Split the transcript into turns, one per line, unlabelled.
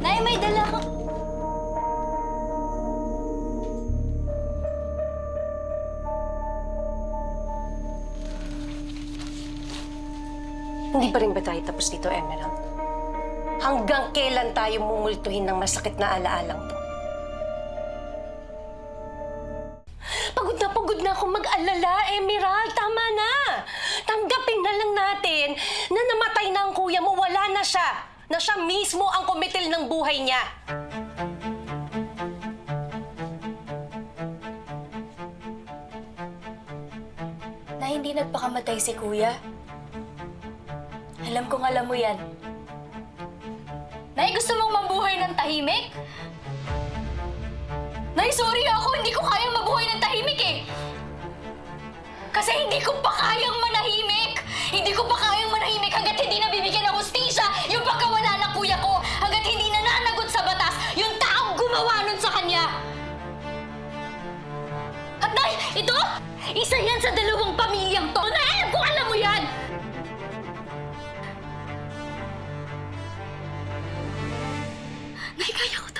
Nay, may dala ko.
Hindi pa rin ba tayo tapos dito, Emerald? Hanggang kailan tayo mumultuhin ng masakit na alaalang to? Na akong mag-alala, Emerald. Tama na. Tanggapin na lang natin na namatay na ang kuya mo. Wala na siya. Na siya mismo ang kumitil ng buhay niya.
Na hindi nagpakamatay si kuya. Alam kong alam mo yan. Nay, gusto mong mabuhay ng tahimik? Nay, sorry ako. Hindi ko kayang Kasi hindi ko pa kayang manahimik. Hindi ko pa kayang manahimik hanggat hindi nabibigyan ng hustisya yung pagkawala ng kuya ko. Hanggat hindi nananagot sa batas yung taong gumawa nun sa kanya. At Nay, ito, isa yan sa dalawang pamilyang to na alam kong alam mo yan. Nay, kaya ko to.